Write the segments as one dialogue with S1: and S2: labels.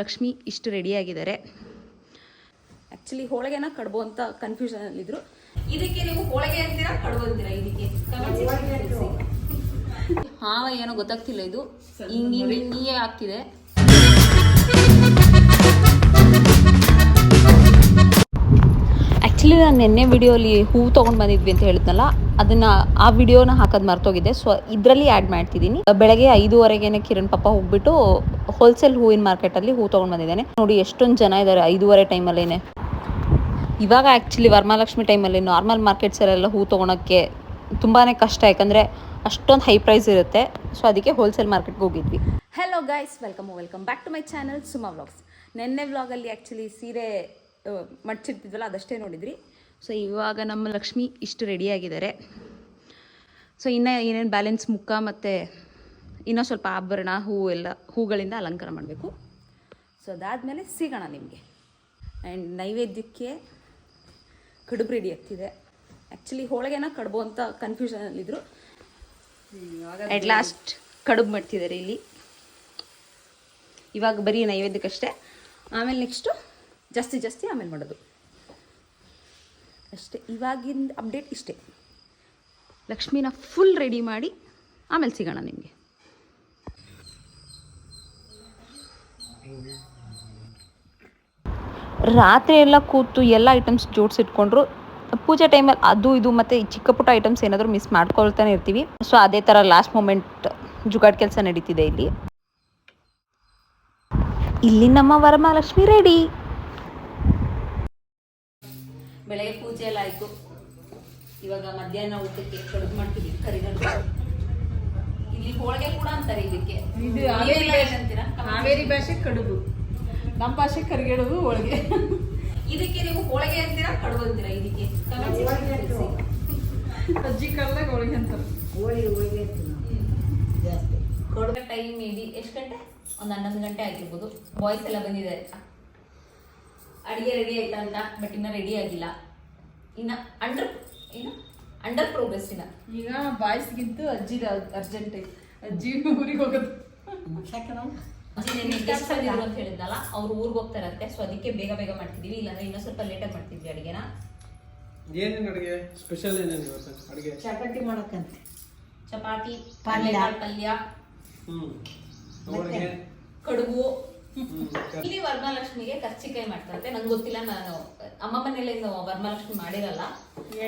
S1: ಲಕ್ಷ್ಮಿ ಇಷ್ಟು ರೆಡಿಯಾಗಿದ್ದಾರೆ ಆ್ಯಕ್ಚುಲಿ ಹೋಳಿಗೆನ ಕಡ್ಬು ಅಂತ ಕನ್ಫ್ಯೂಷನ್ ಅಲ್ಲಿದ್ರು ಇದಕ್ಕೆ ನೀವು ಹೋಳಿಗೆ ಅಂತೀರಾ, ಕಡ್ಬು ಅಂತೀರಾ ಇದಕ್ಕೆ? ಹಾವ ಏನೋ ಗೊತ್ತಾಗ್ತಿಲ್ಲ ಇದು. ಹಿಂಗೆ, ಹಿಂಗ್ ಆಗ್ತಿದೆ. ಆ್ಯಕ್ಚುಲಿ ನಾನು ನಿನ್ನೆ ವಿಡಿಯೋಲಿ ಹೂವು ತೊಗೊಂಡು ಬಂದಿದ್ವಿ ಅಂತ ಹೇಳಿದ್ನಲ್ಲ, ಅದನ್ನು ಆ ವಿಡಿಯೋನ ಹಾಕೋದು ಮರ್ತೋಗಿದೆ. ಸೊ ಇದರಲ್ಲಿ ಆ್ಯಡ್ ಮಾಡ್ತಿದ್ದೀನಿ. ಬೆಳಗ್ಗೆ ಐದೂವರೆಗೇನೆ ಕಿರಣ್ ಪಾಪ ಹೋಗ್ಬಿಟ್ಟು ಹೋಲ್ಸೇಲ್ ಹೂವಿನ ಮಾರ್ಕೆಟಲ್ಲಿ ಹೂ ತೊಗೊಂಡು ಬಂದಿದ್ದಾನೆ. ನೋಡಿ, ಎಷ್ಟೊಂದು ಜನ ಇದ್ದಾರೆ ಐದುವರೆ ಟೈಮಲ್ಲೇನೆ ಇವಾಗ ಆ್ಯಕ್ಚುಲಿ ವರಮಹಾಲಕ್ಷ್ಮಿ ಟೈಮಲ್ಲಿ ನಾರ್ಮಲ್ ಮಾರ್ಕೆಟ್ಸಲ್ಲೆಲ್ಲ ಹೂ ತೊಗೊಳಕ್ಕೆ ತುಂಬಾ ಕಷ್ಟ. ಯಾಕಂದರೆ ಅಷ್ಟೊಂದು ಹೈ ಪ್ರೈಸ್ ಇರುತ್ತೆ. ಸೊ ಅದಕ್ಕೆ ಹೋಲ್ಸೇಲ್ ಮಾರ್ಕೆಟ್ಗೆ ಹೋಗಿದ್ವಿ. Hello guys welcome welcome back to my channel Suma vlogs ನೆನ್ನೆ ವ್ಲಾಗಲ್ಲಿ ಆ್ಯಕ್ಚುಲಿ ಸೀರೆ ಮಡ್ಚಿರ್ತಿದ್ವಲ್ಲ, ಅದಷ್ಟೇ ನೋಡಿದ್ರಿ. ಸೊ ಇವಾಗ ನಮ್ಮ ಲಕ್ಷ್ಮಿ ಇಷ್ಟು ರೆಡಿಯಾಗಿದ್ದಾರೆ ಸೊ ಇನ್ನು ಏನೇನು ಬ್ಯಾಲೆನ್ಸ್ ಮುಖ ಮತ್ತು ಇನ್ನೂ ಸ್ವಲ್ಪ ಆಭರಣ ಹೂವು ಎಲ್ಲ, ಹೂಗಳಿಂದ ಅಲಂಕಾರ ಮಾಡಬೇಕು. ಸೊ ಅದಾದಮೇಲೆ ಸಿಗೋಣ ನಿಮಗೆ. ಆ್ಯಂಡ್ ನೈವೇದ್ಯಕ್ಕೆ ಕಡುಬು ರೆಡಿ ಆಗ್ತಿದೆ. ಆ್ಯಕ್ಚುಲಿ ಹೋಳಿಗೆನ ಕಡುಬು ಅಂತ ಕನ್ಫ್ಯೂಷನಲ್ಲಿದ್ದರು ಅಟ್ ಲಾಸ್ಟ್ ಕಡುಬು ಮಾಡ್ತಿದ್ದಾರೆ ಇಲ್ಲಿ. ಇವಾಗ ಬರೀ ನೈವೇದ್ಯಕ್ಕಷ್ಟೇ. ಆಮೇಲೆ ನೆಕ್ಸ್ಟು ಜಾಸ್ತಿ ಜಾಸ್ತಿ ಆಮೇಲೆ ಮಾಡೋದು. ಅಷ್ಟೇ ಇವಾಗಿನ ಅಪ್ಡೇಟ್ ಇಷ್ಟೇ. ಲಕ್ಷ್ಮೀನ ಫುಲ್ ರೆಡಿ ಮಾಡಿ ಆಮೇಲೆ ಸಿಗೋಣ ನಿಮಗೆ. ರಾತ್ರಿ ಎಲ್ಲ ಕೂತು ಎಲ್ಲ ಐಟಮ್ಸ್ ಜೋಡಿಸಿಟ್ಕೊಂಡ್ರು ಪೂಜೆ ಟೈಮಲ್ಲಿ ಅದು ಇದು ಮತ್ತು ಚಿಕ್ಕ ಪುಟ್ಟ ಐಟಮ್ಸ್ ಏನಾದರೂ ಮಿಸ್ ಮಾಡ್ಕೊಳ್ತಾನೆ ಇರ್ತೀವಿ. ಸೊ ಅದೇ ಥರ ಲಾಸ್ಟ್ ಮೂಮೆಂಟ್ ಜುಗಾಡ್ ಕೆಲಸ ನಡೀತಿದೆ ಇಲ್ಲಿ. ಇಲ್ಲಿ ನಮ್ಮ ವರಮಹಾಲಕ್ಷ್ಮಿ ರೆಡಿ ಬೆಳಗ್ಗೆ ಪೂಜೆ ಎಲ್ಲ ಆಯಿತು. ಇವಾಗ ಮಧ್ಯಾಹ್ನ ಊಟಕ್ಕೆ ಕಡುಬು ಮಾಡ್ತೀವಿ ಕರಿಗಡುಬು. ಇಲ್ಲಿ ಹೋಳಿಗೆ ಕೂಡ ಅಂತಾರೆ ಇದಕ್ಕೆ
S2: ಇದು
S1: ಏನಂತೀರಾ?
S2: ಹಾವೇರಿ ಭಾಷೆ ಕಡುಬು. ನಮ್ಮ ಭಾಷೆ ಕರಿಗಡುಬು ಹೋಳಿಗೆ.
S1: ಇದಕ್ಕೆ ನೀವು ಹೋಳಿಗೆ ಅಂತೀರಾ ಕಡುಬು ಅಂತೀರಾ ಇದಕ್ಕೆ? ಸಜ್ಜಿ ಕಾಲದಾಗ ತಿಳಿಸಿ.
S2: ಅಜ್ಜಿ ಕರ್ದಾಗ ಹೋಳಿಗೆ ಅಂತಾರೆ.
S1: ಕೊಡುಗೆ ಟೈಮ್ ಇಡಿ ಎಷ್ಟು ಗಂಟೆ? ಒಂದು ಹನ್ನೊಂದು ಗಂಟೆ ಆಗಿರ್ಬೋದು. ಬಾಯ್ಸ್ ಎಲ್ಲ ಬಂದಿದ್ದಾರೆ. ಅಡಿಗೆ ರೆಡಿ ಆಯ್ತಾ ಅಂತ? ಬಟ್ ಇನ್ನ ರೆಡಿ ಆಗಿಲ್ಲ. ಇನ್ನ ಅಂಡರ್ ಏನು? ಅಂಡರ್ ಪ್ರೋಗ್ರೆಸ್ ಇನ್ನ.
S2: ಈಗ ಬಾಯ್ಸ್ಗಿಂತ ಅಜ್ಜಿದ ಅರ್ಜೆಂಟ್ ಐತಿ ಅಜ್ಜಿ ಊರಿಗೆ ಹೋಗೋದು.
S1: ಅಜ್ಜಿ ಅಂತ ಹೇಳಿದ್ನಲ್ಲ ಅವ್ರು ಊರಿಗೆ ಹೋಗ್ತಾರಂತೆ ಸೊ ಅದಕ್ಕೆ ಬೇಗ ಬೇಗ ಮಾಡ್ತಿದೀವಿ. ಇಲ್ಲಾಂದ್ರೆ ಇನ್ನೂ ಸ್ವಲ್ಪ ಲೇಟಾಗಿ ಮಾಡ್ತಿದ್ವಿ ಅಡಿಗೆನ.
S3: ಏನೇನು ಅಡುಗೆ? ಸ್ಪೆಷಲ್ ಏನೇನು ಅಡುಗೆ?
S4: ಚಪಾತಿ ಮಾಡಕ್ಕಂತೆ.
S1: ಚಪಾತಿ
S4: ಪಲ್ಯ.
S1: ಪಲ್ಯ ಕಡುಬು. ಇಲ್ಲಿ ವರ್ಮಾಲಕ್ಷ್ಮಿಗೆ ಕರ್ಚಿಕಾಯಿ ಮಾಡ್ತಾರಂತೆ. ನಂಗೆ ಗೊತ್ತಿಲ್ಲ ನಾನು. ಅಮ್ಮ ಮನೇಲಿ ಇನ್ನು ವರಮಹಾಲಕ್ಷ್ಮಿ ಮಾಡಿರಲ್ಲ.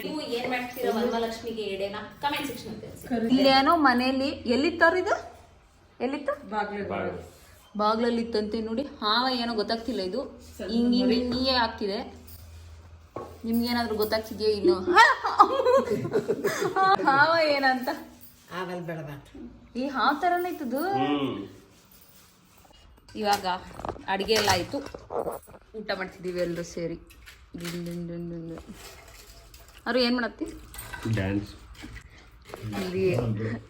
S1: ನೀವು ಏನ್ ಮಾಡ್ತೀರಾ ವರಮಹಾಲಕ್ಷ್ಮಿಗೆ ಎಡೆನ ಕಮೆಂಟ್ ಸೆಕ್ಷನ್ ತಿಳಿಸಿ. ಇಲ್ಲೇನೋ ಮನೆಯಲ್ಲಿ ಎಲ್ಲಿತ್ತವ್ರ ಇದು? ಎಲ್ಲಿತ್ತ?
S2: ಬಾಗ್ಲೆ
S1: ಬಾಗ್ಲಲ್ಲಿ. ಇತ್ತಂತೆ ನೋಡಿ. ಹಾವ ಏನೋ ಗೊತ್ತಾಗ್ತಿಲ್ಲ ಇದು. ಹಿಂಗ್ ಹಿಂಗ್ ಹಿಂಗೆ ಆಗ್ತಿದೆ. ನಿಮ್ಗೇನಾದ್ರೂ ಗೊತ್ತಾಗ್ತಿದ್ಯಾ ಇನ್ನು? ಹಾವ ಏನಂತ?
S4: ಆವಲ್
S1: ಈ ಹಾವ್ ತರನೇ ಇತ್ತದು. ಇವಾಗ ಅಡಿಗೆ ಎಲ್ಲ ಆಯ್ತು. ಊಟ ಮಾಡ್ತಿದೀವಿ ಎಲ್ಲರೂ ಸೇರಿ. ಅವ್ರು ಏನು ಮಾಡತ್ತಿ?
S3: ಡ್ಯಾನ್ಸ್
S1: ಇಲ್ಲಿ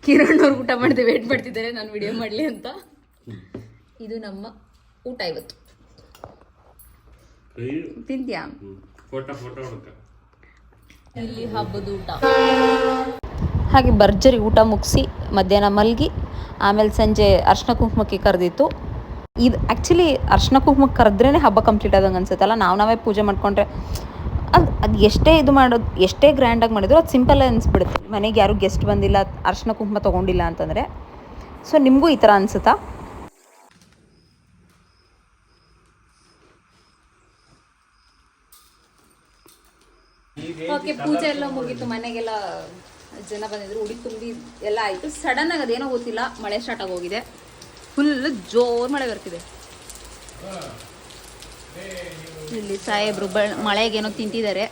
S1: ಕಿರಣ್ ಅವ್ರು ಊಟ ಮಾಡಿದೆ ವೇಟ್ ಮಾಡ್ತಿದ್ದಾರೆ ನಾನು ವಿಡಿಯೋ ಮಾಡಲಿ ಅಂತ. ಇದು ನಮ್ಮ ಊಟ ಇವತ್ತು. ತಿಂತ್ಯಾ?
S3: ಫೋಟೋ ಫೋಟೋ ಹುಡುಕ.
S1: ಇಲ್ಲಿ ಹಬ್ಬದ ಊಟ. ಹಾಗೆ ಭರ್ಜರಿ ಊಟ ಮುಗಿಸಿ ಮಧ್ಯಾಹ್ನ ಮಲಗಿ ಆಮೇಲೆ ಸಂಜೆ ಅರ್ಶಿನ ಕುಂಕುಮಕ್ಕೆ ಕರೆದಿತ್ತು. ಇದು ಆ್ಯಕ್ಚುಲಿ ಅರ್ಶಿನ ಕುಂಕುಮಕ್ಕೆ ಕರೆದ್ರೇ ಹಬ್ಬ ಕಂಪ್ಲೀಟ್ ಆದಂಗೆ ಅನ್ಸುತ್ತಲ್ಲ, ನಾವು ನಾವೇ ಪೂಜೆ ಮಾಡ್ಕೊಂಡ್ರೆ ಅದು ಅದು ಎಷ್ಟೇ ಇದು ಮಾಡೋದು ಎಷ್ಟೇ ಗ್ರ್ಯಾಂಡಾಗಿ ಮಾಡಿದ್ರು ಅದು ಸಿಂಪಲ್ ಅನಿಸ್ಬಿಡುತ್ತೆ. ಮನೆಗೆ ಯಾರು ಗೆಸ್ಟ್ ಬಂದಿಲ್ಲ ಅರ್ಶಿನ ಕುಂಕುಮ ತೊಗೊಂಡಿಲ್ಲ ಅಂತಂದರೆ. ಸೊ ನಿಮಗೂ ಈ ಥರ ಅನಿಸುತ್ತಾ? ಓಕೆ ಪೂಜೆ ಎಲ್ಲ ಮುಗೀತು, ಮನೆಗೆಲ್ಲ ಜನ ಬಂದಿದ್ರು, ಉಡಿ ತುಂಬಿ ಎಲ್ಲ ಆಯಿತು. ಸಡನ್ ಆಗಿ ಅದೇನೋ ಗೊತ್ತಿಲ್ಲ, ಮಳೆ ಸ್ಟಾರ್ಟ್ ಆಗೋಗಿದೆ ಫುಲ್ ಜೋರ್ ಮಳೆ ಬರ್ತಿದೆ. ಇಲ್ಲಿ ಸಾಹೇಬ್ರು ಬ ಮಳೆಗೇನೋ ತಿಂತಿದ್ದಾರೆ.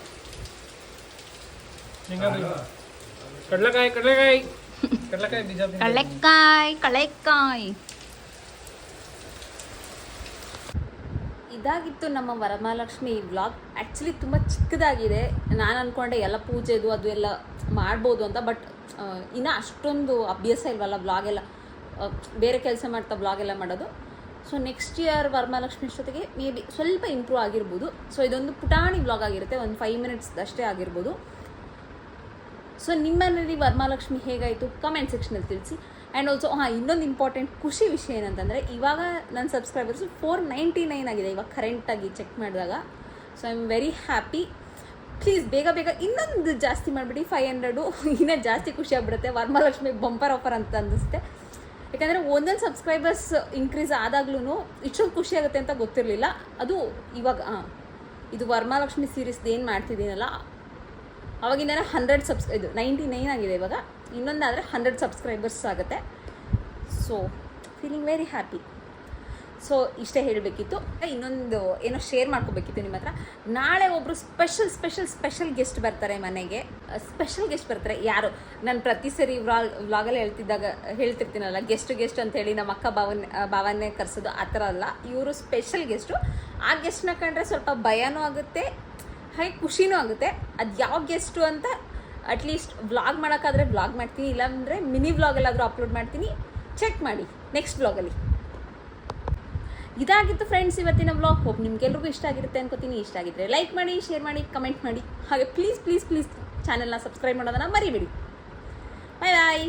S3: ಕಡಲೆಕಾಯಿ ಕಡಲೆಕಾಯಿ
S1: ಇದಾಗಿತ್ತು ನಮ್ಮ ವರಮಹಾಲಕ್ಷ್ಮಿ ವ್ಲಾಗ್ ಆ್ಯಕ್ಚುಲಿ ತುಂಬ ಚಿಕ್ಕದಾಗಿದೆ. ನಾನು ಅಂದ್ಕೊಂಡೆ ಎಲ್ಲ ಪೂಜೆದು ಅದು ಎಲ್ಲ ಮಾಡ್ಬೋದು ಅಂತ ಬಟ್ ಇನ್ನೂ ಅಷ್ಟೊಂದು ಅಭ್ಯಾಸ ಇಲ್ವಲ್ಲ ವ್ಲಾಗ್ ಎಲ್ಲ. ಆ, ಬೇರೆ ಕೆಲಸ ಮಾಡ್ತಾ ಬ್ಲಾಗ್ ಎಲ್ಲ ಮಾಡೋದು. ಸೊ ನೆಕ್ಸ್ಟ್ ಇಯರ್ ವರಮಹಾಲಕ್ಷ್ಮಿ ಜೊತೆಗೆ ಮೇ ಬಿ ಸ್ವಲ್ಪ ಇಂಪ್ರೂವ್ ಆಗಿರ್ಬೋದು. ಸೊ ಇದೊಂದು ಪುಟಾಣಿ ಬ್ಲಾಗ್ ಆಗಿರುತ್ತೆ, ಒಂದು ಫೈವ್ ಮಿನಿಟ್ಸ್ ಅಷ್ಟೇ ಆಗಿರ್ಬೋದು. ಸೊ ನಿಮ್ಮನೇಲಿ ವರಮಹಾಲಕ್ಷ್ಮಿ ಹೇಗಾಯಿತು? ಕಮೆಂಟ್ ಸೆಕ್ಷನಲ್ಲಿ ತಿಳಿಸಿ. ಆ್ಯಂಡ್ ಆಲ್ಸೋ ಹಾಂ, ಇನ್ನೊಂದು ಇಂಪಾರ್ಟೆಂಟ್ ಖುಷಿ ವಿಷಯ ಏನಂತಂದರೆ, ಇವಾಗ ನನ್ನ ಸಬ್ಸ್ಕ್ರೈಬರ್ಸು ಫೋರ್ ನೈಂಟಿ ನೈನ್ ಆಗಿದೆ, ಇವಾಗ ಕರೆಂಟಾಗಿ ಚೆಕ್ ಮಾಡಿದಾಗ. So I am very happy please ಬೇಗ ಬೇಗ ಇನ್ನೊಂದು ಜಾಸ್ತಿ ಮಾಡಿಬಿಡಿ ಫೈವ್ ಹಂಡ್ರೆಡು ಇನ್ನೂ ಜಾಸ್ತಿ ಖುಷಿ ಆಗ್ಬಿಡುತ್ತೆ. ಬಂಪರ್ ಆಫರ್ ಅಂತ ಅನ್ನಿಸುತ್ತೆ. ಯಾಕಂದರೆ ಒಂದೊಂದು ಸಬ್ಸ್ಕ್ರೈಬರ್ಸ್ ಇನ್ಕ್ರೀಸ್ ಆದಾಗ್ಲೂ ಇಷ್ಟೊಂದು ಖುಷಿ ಆಗುತ್ತೆ ಅಂತ ಗೊತ್ತಿರಲಿಲ್ಲ. ಅದು ಇವಾಗ ಇದು ವರ್ಮಾಲಕ್ಷ್ಮಿ ಸೀರೀಸ್ದು ಏನು ಮಾಡ್ತಿದ್ದೀನಲ್ಲ ಅವಾಗಿಂದ ಹಂಡ್ರೆಡ್ ಸಬ್ಸ್ ಇದು ನೈಂಟಿ ನೈನ್ ಆಗಿದೆ ಇವಾಗ. ಇನ್ನೊಂದಾದರೆ ಹಂಡ್ರೆಡ್ ಸಬ್ಸ್ಕ್ರೈಬರ್ಸ್ ಆಗುತ್ತೆ. So feeling very happy so ಇಷ್ಟೇ ಹೇಳಬೇಕಿತ್ತು. ಇನ್ನೊಂದು ಏನೋ ಶೇರ್ ಮಾಡ್ಕೋಬೇಕಿತ್ತು ನಿಮ್ಮ ಹತ್ರ. ನಾಳೆ ಒಬ್ಬರು ಸ್ಪೆಷಲ್ ಸ್ಪೆಷಲ್ ಸ್ಪೆಷಲ್ ಗೆಸ್ಟ್ ಬರ್ತಾರೆ ಮನೆಗೆ. ಸ್ಪೆಷಲ್ ಗೆಸ್ಟ್ ಬರ್ತಾರೆ ಯಾರು? ನಾನು ಪ್ರತಿ ಸರಿ ವ್ಲಾಗ್, ವ್ಲಾಗಲ್ಲಿ ಹೇಳ್ತಿದ್ದಾಗ, ಹೇಳ್ತಿರ್ತೀನಲ್ಲ ಗೆಸ್ಟ್ ಗೆಸ್ಟ್ ಅಂತೇಳಿ ನಮ್ಮ ಅಕ್ಕ ಭಾವನ್, ಭಾವನ್ನೇ ಕರೆಸೋದು ಆ ಥರ ಅಲ್ಲ. ಇವರು ಸ್ಪೆಷಲ್ ಗೆಸ್ಟು ಆ ಗೆಸ್ಟ್ನ ಕಂಡ್ರೆ ಸ್ವಲ್ಪ ಭಯನೂ ಆಗುತ್ತೆ, ಹಾಗೆ ಖುಷಿನೂ ಆಗುತ್ತೆ. ಅದು ಯಾವ ಗೆಸ್ಟು ಅಂತ ಅಟ್ಲೀಸ್ಟ್ ವ್ಲಾಗ್ ಮಾಡೋಕ್ಕಾದರೆ ವ್ಲಾಗ್ ಮಾಡ್ತೀನಿ, ಇಲ್ಲಾಂದರೆ ಮಿನಿ ವ್ಲಾಗಲ್ಲಾದರೂ ಅಪ್ಲೋಡ್ ಮಾಡ್ತೀನಿ. ಚೆಕ್ ಮಾಡಿ ನೆಕ್ಸ್ಟ್ ವ್ಲಾಗಲ್ಲಿ ಇದಾಗಿತ್ತು ಫ್ರೆಂಡ್ಸ್ ಇವತ್ತಿನ ವ್ಲಾಗ್ ಹೋಗಿ ನಿಮ್ಗೆಲ್ರಿಗೂ ಇಷ್ಟ ಆಗಿರುತ್ತೆ ಅನ್ಕೋತೀನಿ. ಇಷ್ಟ ಆಗಿದ್ರೆ ಲೈಕ್ ಮಾಡಿ ಶೇರ್ ಮಾಡಿ ಕಮೆಂಟ್ ಮಾಡಿ. ಹಾಗೆ ಪ್ಲೀಸ್ ಪ್ಲೀಸ್ ಪ್ಲೀಸ್ ಚಾನೆಲ್ನ ಸಬ್ಸ್ಕ್ರೈಬ್ ಮಾಡೋದನ್ನ ಮರಿಬೇಡಿ. ಬಾಯ್ ಬಾಯ್